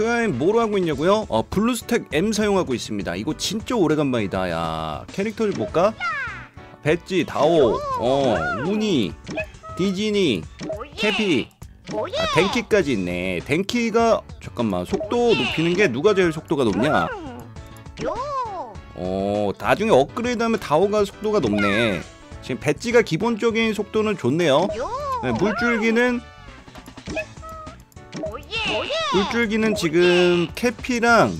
그 뭐로 하고 있냐고요? 어 블루스택 M 사용하고 있습니다 이거 진짜 오래간만이다 야 캐릭터를 볼까? 배지, 다오, 어 우니, 디즈니, 캐피 아 덴키까지 있네 덴키가 잠깐만 속도 높이는 게 누가 제일 속도가 높냐? 어 나중에 업그레이드하면 다오가 속도가 높네 지금 배지가 기본적인 속도는 좋네요 네, 물줄기는 물줄기는 지금 캐피랑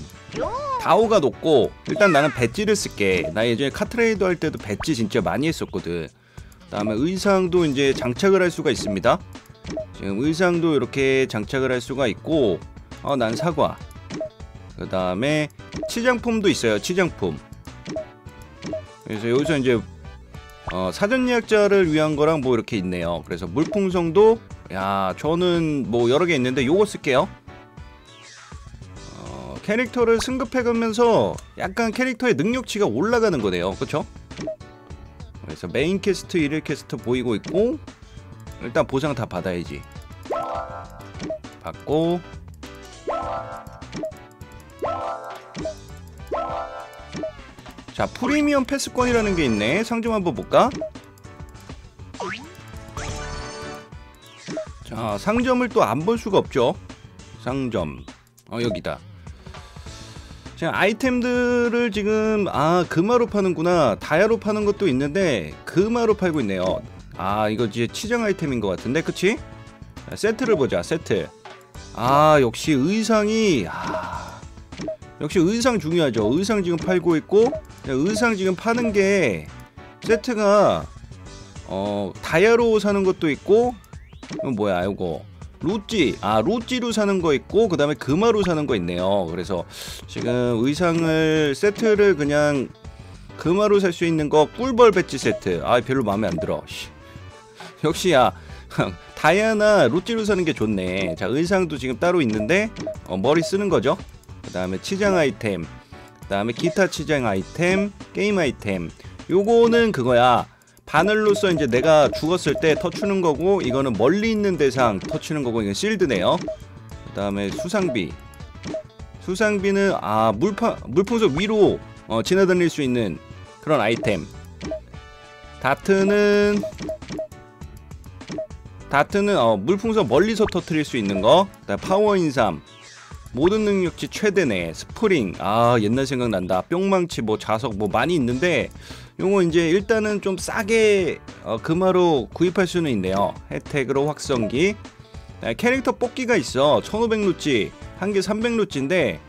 다오가 높고 일단 나는 배지를 쓸게. 나 예전에 카트레이더 할 때도 배지 진짜 많이 했었거든. 그다음에 의상도 이제 장착을 할 수가 있습니다. 지금 의상도 이렇게 장착을 할 수가 있고 어 난 사과. 그 다음에 치장품도 있어요 치장품. 그래서 여기서 이제 어, 사전 예약자를 위한 거랑 뭐 이렇게 있네요. 그래서 물풍성도 야 저는 뭐 여러 개 있는데 요거 쓸게요. 어, 캐릭터를 승급해가면서 약간 캐릭터의 능력치가 올라가는 거네요. 그쵸? 그래서 메인 캐스트 1일 캐스트 보이고 있고 일단 보상 다 받아야지. 받고. 자 프리미엄 패스권이라는 게 있네. 상점 한번 볼까? 자 상점을 또 안 볼 수가 없죠. 상점. 어 여기다 지금 아이템들을 지금 아 금화로 파는구나. 다이아로 파는 것도 있는데 금화로 팔고 있네요. 아 이거 이제 치장 아이템인 것 같은데 그치? 자, 세트를 보자 세트. 아 역시 의상이 아, 역시 의상 중요하죠. 의상 지금 팔고 있고 의상 지금 파는 게 세트가 어 다이아로 사는 것도 있고 뭐야 이거 루찌 아 루찌로 사는 거 있고 그 다음에 금화로 사는 거 있네요. 그래서 지금 의상을 세트를 그냥 금화로 살 수 있는 거 꿀벌 배지 세트. 아 별로 마음에 안 들어. 씨. 역시 야 다이아나 루찌로 사는 게 좋네. 자 의상도 지금 따로 있는데 어, 머리 쓰는 거죠? 그 다음에 치장 아이템. 그 다음에 기타 치장 아이템 게임 아이템. 요거는 그거야 바늘로서 이제 내가 죽었을 때 터치는 거고 이거는 멀리 있는 대상 터치는 거고 이건 실드네요. 그 다음에 수상비. 수상비는 아 물파 물풍선 위로 어, 지나다닐 수 있는 그런 아이템. 다트는 다트는 어, 물풍선 멀리서 터트릴 수 있는 거. 파워 인삼 모든 능력치 최대네. 스프링. 아 옛날 생각난다. 뿅망치 뭐 자석 뭐 많이 있는데 요거 이제 일단은 좀 싸게 어, 금화로 구입할 수는 있네요. 혜택으로 확성기. 네, 캐릭터 뽑기가 있어. 1500루찌 한개 300루찌인데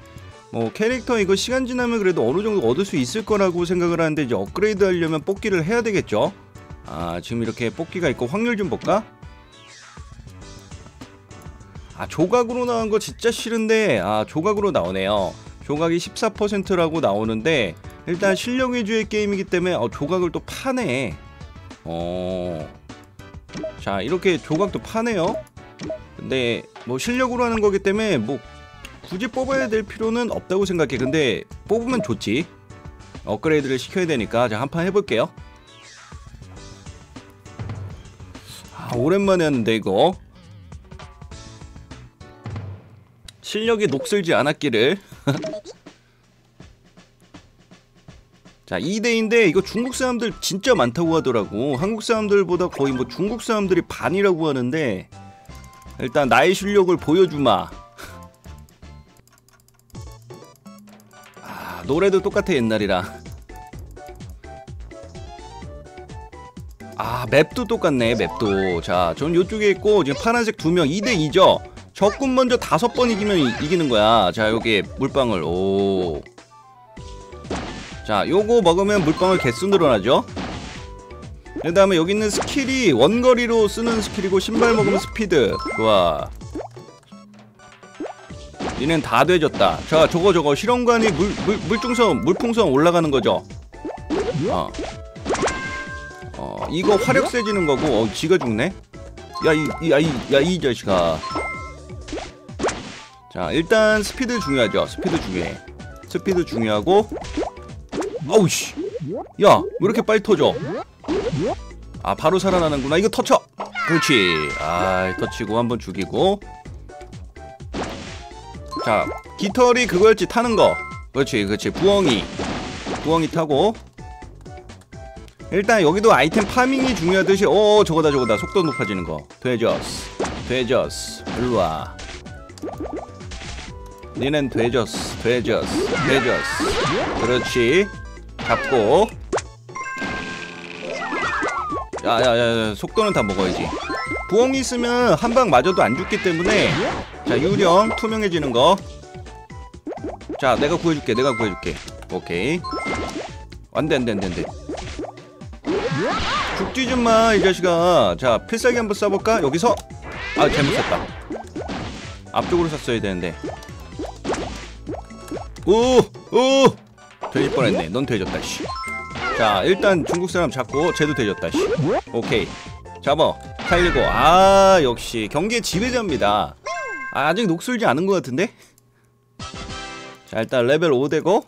뭐 캐릭터 이거 시간 지나면 그래도 어느 정도 얻을 수 있을 거라고 생각을 하는데 이제 업그레이드 하려면 뽑기를 해야 되겠죠? 아 지금 이렇게 뽑기가 있고 확률 좀 볼까 아 조각으로 나온 거 진짜 싫은데 아 조각으로 나오네요. 조각이 14%라고 나오는데 일단 실력 위주의 게임이기 때문에 어, 조각을 또 파네. 어... 자 이렇게 조각도 파네요. 근데 뭐 실력으로 하는 거기 때문에 뭐 굳이 뽑아야 될 필요는 없다고 생각해. 근데 뽑으면 좋지. 업그레이드를 시켜야 되니까. 자 한판 해볼게요. 아 오랜만에 하는데 이거 실력이 녹슬지 않았기를. 자 2대인데 이거 중국 사람들 진짜 많다고 하더라고. 한국 사람들보다 거의 뭐 중국 사람들이 반이라고 하는데 일단 나의 실력을 보여주마. 아 노래도 똑같아 옛날이랑 아 맵도 똑같네 맵도. 자 전 요쪽에 있고 지금 파란색 두명 2대2죠 적군 먼저 다섯 번 이기면 이, 이기는 거야. 자 여기 물방울. 오. 자 요거 먹으면 물방울 개수 늘어나죠? 그 다음에 여기 있는 스킬이 원거리로 쓰는 스킬이고 신발 먹으면 스피드. 좋아. 얘는 다 돼졌다. 자 저거 저거. 실험관이 물, 물, 물중선 물풍선 올라가는 거죠? 어. 어 이거 화력 세지는 거고. 어 지가 죽네? 야이야이 자식아 자 일단 스피드 중요하죠. 스피드 중요해. 스피드 중요하고 어우씨. 야 왜 이렇게 빨리 터져? 아 바로 살아나는구나. 이거 터쳐! 그렇지. 아 터치고 한번 죽이고. 자 깃털이 그거였지 타는 거. 그렇지 그렇지. 부엉이. 부엉이 타고. 일단 여기도 아이템 파밍이 중요하듯이 오 저거다 저거다. 속도 높아지는 거. 되졌어 되졌어 일로와 니넨 되졌어 되졌어 되졌어 그렇지. 잡고. 야야야 속도는 다 먹어야지. 부엉이 있으면 한 방 맞아도 안 죽기 때문에. 자 유령 투명해지는 거자 내가 구해줄게 내가 구해줄게. 오케이. 안돼 안돼 안돼 안돼. 죽지 좀마 이 자식아. 자 필살기 한번 쏴볼까? 여기서? 아 잘못 쐈다. 앞쪽으로 쐈어야 되는데 오 오 돼질 뻔했네. 넌 돼졌다 씨. 자 일단 중국 사람 잡고 쟤도 돼졌다 씨. 오케이. 잡어 살리고. 아 역시. 경기의 지배자입니다. 아, 아직 녹슬지 않은 것 같은데? 자 일단 레벨 5 되고.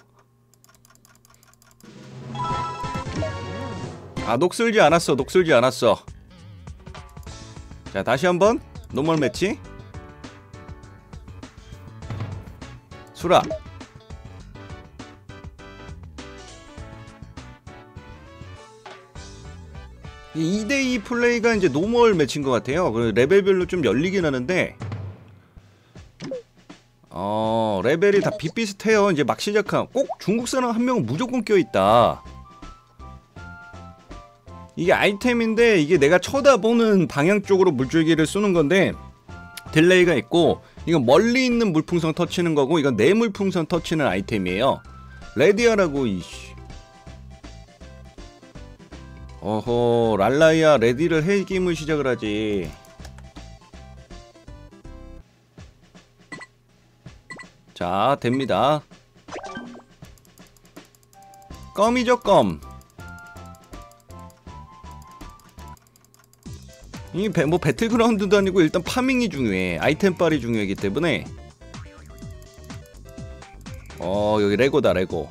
아 녹슬지 않았어. 녹슬지 않았어. 자 다시 한번. 노멀 매치. 수라 2대2 플레이가 이제 노멀 매치인 것 같아요. 그 레벨별로 좀 열리긴 하는데. 어 레벨이 다 비슷비슷해요. 이제 막 시작한 꼭 중국 사람 한 명은 무조건 껴있다. 이게 아이템인데 이게 내가 쳐다보는 방향 쪽으로 물줄기를 쏘는 건데 딜레이가 있고 이건 멀리 있는 물풍선 터치는 거고 이건 내 물풍선 터치는 아이템이에요. 레디아라고 이씨 어허 랄라이야 레디를 해김을 시작을 하지. 자 됩니다. 껌이죠 껌. 이게 뭐 배틀그라운드도 아니고 일단 파밍이 중요해. 아이템빨이 중요하기 때문에. 어 여기 레고다 레고.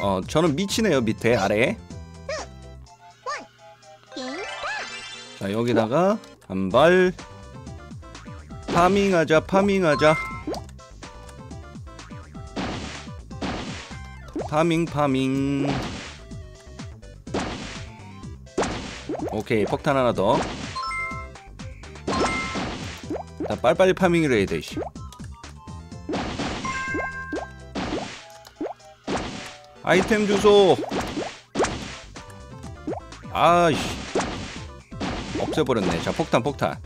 어 저는 미치네요 밑에 아래 자 여기다가 한발 파밍하자 파밍하자 파밍 파밍 오케이 폭탄 하나 더. 자 빨리빨리 파밍을 해야 돼. 씨. 아이템 주소. 아이씨. 없애버렸네. 자 폭탄 폭탄.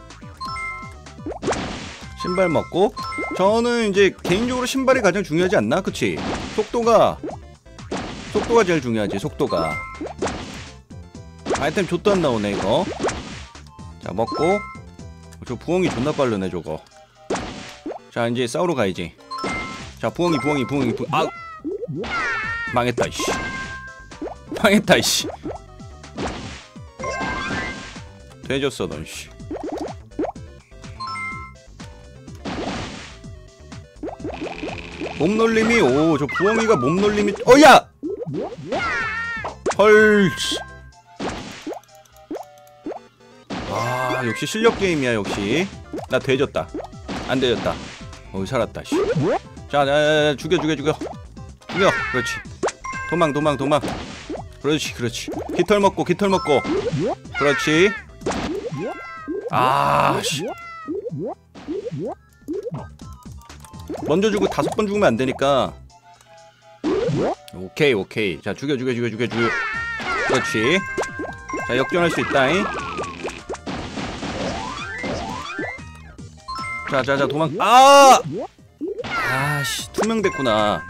신발 먹고. 저는 이제 개인적으로 신발이 가장 중요하지 않나? 그치? 속도가 속도가 제일 중요하지 속도가. 아이템 좆도 안 나오네 이거. 자 먹고. 저 부엉이 존나 빠르네 저거. 자 이제 싸우러 가야지. 자 부엉이 부엉이 부엉이 부엉이 아 망했다 이씨. 망했다 이씨 돼졌어 넌 씨. 몸놀림이 오 저 부엉이가 몸놀림이 어야! 헐 아 역시 실력 게임이야 역시. 나 돼졌다. 안 돼졌다. 어 살았다 씨. 자 죽여 죽여 죽여. 죽여. 그렇지. 도망 도망 도망. 그렇지 그렇지. 깃털 먹고 깃털 먹고. 그렇지 아 씨. 먼저 주고 다섯 번 죽으면 안 되니까. 오케이 오케이. 자 죽여 죽여 죽여 죽여 죽여. 그렇지. 자 역전할 수 있다잉. 자자자 도망 아! 아씨 투명됐구나.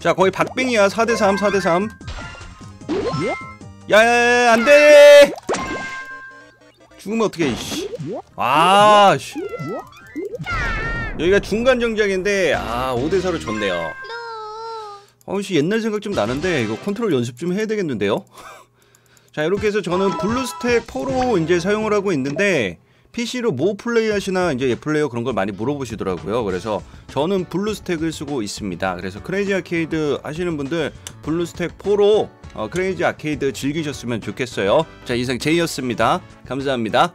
자 거의 박빙이야. 4대3 4대3 야야야 안돼 죽으면 어떡해 이씨 아 씨 여기가 중간 정장인데 아 5대4로 졌네요 어씨 옛날 생각 좀 나는데 이거 컨트롤 연습 좀 해야 되겠는데요 자 이렇게 해서 저는 블루스택 4로 이제 사용을 하고 있는데 PC로 뭐 플레이 하시나 이제 플레이어 그런 걸 많이 물어보시더라고요. 그래서 저는 블루스택을 쓰고 있습니다. 그래서 크레이지 아케이드 하시는 분들 블루스택 4로 어, 크레이지 아케이드 즐기셨으면 좋겠어요. 자 이상 제이였습니다. 감사합니다.